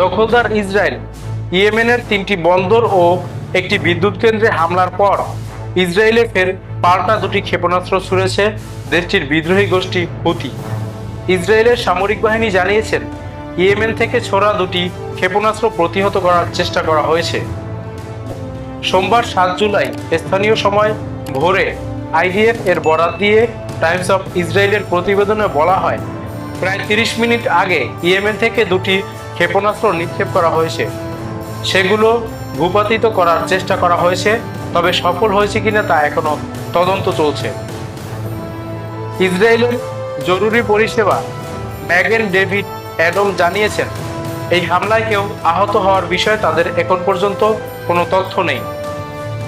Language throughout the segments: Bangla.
দখলদার ইসরায়েল, ইয়েমেনের তিনটি বন্দর ও একটি বিদ্যুৎ কেন্দ্রে হামলার পর ইসরায়েলে ফের পাল্টা দুটি ক্ষেপণাস্ত্র ছুড়েছে দেশটির বিদ্রোহী গোষ্ঠী হুতি। ইসরায়েলের সামরিক বাহিনী জানিয়েছেন, ইয়েমেন থেকে ছোড়া দুটি ক্ষেপণাস্ত্র প্রতিহত করার চেষ্টা করা হয়েছে। সোমবার সাত জুলাই স্থানীয় সময় ভোরে আইডিএফ এর বরাত দিয়ে টাইমস অফ ইসরায়েলের প্রতিবেদনে বলা হয়, প্রায় তিরিশ মিনিট আগে ইয়েমেন থেকে দুটি ক্ষেপণাস্ত্র নিক্ষেপ করা হয়েছে। সেগুলো ভূপাতিত করার চেষ্টা করা হয়েছে, তবে সফল হয়েছে কিনা তা এখনও তদন্ত চলছে। ইসরায়েলের জরুরি পরিষেবা ম্যাগেন ডেভিড অ্যাডম জানিয়েছেন, এই হামলায় কেউ আহত হওয়ার বিষয়ে তাদের এখন পর্যন্ত কোনো তথ্য নেই।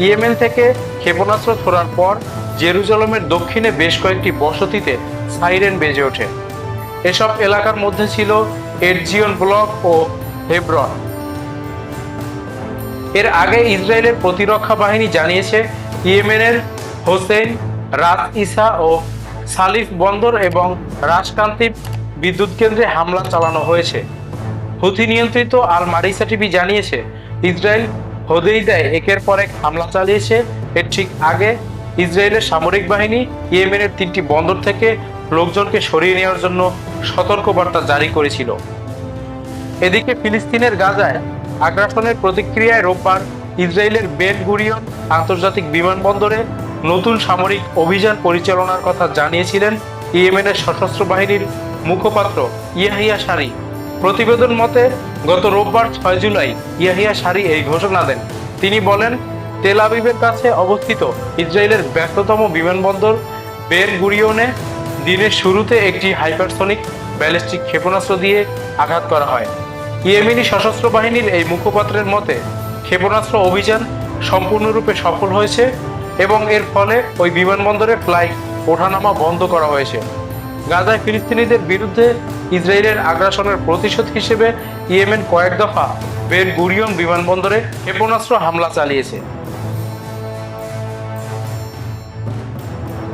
ইয়েমেন থেকে ক্ষেপণাস্ত্র ছোড়ার পর জেরুজালেমের দক্ষিণে বেশ কয়েকটি বসতিতে সাইরেন বেজে ওঠে। এসব এলাকার মধ্যে ছিল এরজিয়ন ব্লক ও হেব্রন। এর আগে ইসরায়েলের প্রতিরক্ষা বাহিনী জানিয়েছে, ইয়েমেনের হোসেন রাত ইসা ও সালিফ বন্দর এবং রাজকান্তি বিদ্যুৎ কেন্দ্রে হামলা চালানো হয়েছে। হুথি নিয়ন্ত্রিত আল মারিসা টিভি জানিয়েছে, ইসরায়েল হদেইদায় একের পর এক হামলা চালিয়েছে। এর ঠিক আগে ইসরায়েলের সামরিক বাহিনী ইয়েমেনের তিনটি বন্দর থেকে লোকজনকে সরিয়ে নেওয়ার জন্য সতর্কবার্তা জারি করেছিল। এদিকে ফিলিস্তিনের গাজায় আগ্রাসনের প্রতিক্রিয়ায় রোববার ইসরায়েলের বেন গুরিয়ন আন্তর্জাতিক বিমানবন্দরে নতুন সামরিক অভিযান পরিচালনার কথা জানিয়েছিলেন ইয়েমেনের সশস্ত্র বাহিনীর মুখপাত্র ইয়াহিয়া সারি। প্রতিবেদন মতে, গত রোববার ছয় জুলাই ইয়াহিয়া সারি এই ঘোষণা দেন। তিনি বলেন, তেল আবিবের কাছে অবস্থিত ইসরায়েলের ব্যস্ততম বিমানবন্দর বেন গুরিয়নে দিনের শুরুতে একটি হাইপারসনিক ব্যালিস্টিক ক্ষেপণাস্ত্র দিয়ে আঘাত করা হয়। ইয়েমেনি সশস্ত্র বাহিনীর এই মুখপাত্রের মতে, ক্ষেপণাস্ত্র অভিযান সম্পূর্ণরূপে সফল হয়েছে এবং এর ফলে ওই বিমানবন্দরে ফ্লাইট ওঠানামা বন্ধ করা হয়েছে। গাজায় ফিলিস্তিনিদের বিরুদ্ধে ইসরায়েলের আগ্রাসনের প্রতিশোধ হিসেবে ইয়েমেন কয়েক দফা বের গুরিয়ন বিমানবন্দরে ক্ষেপণাস্ত্র হামলা চালিয়েছে।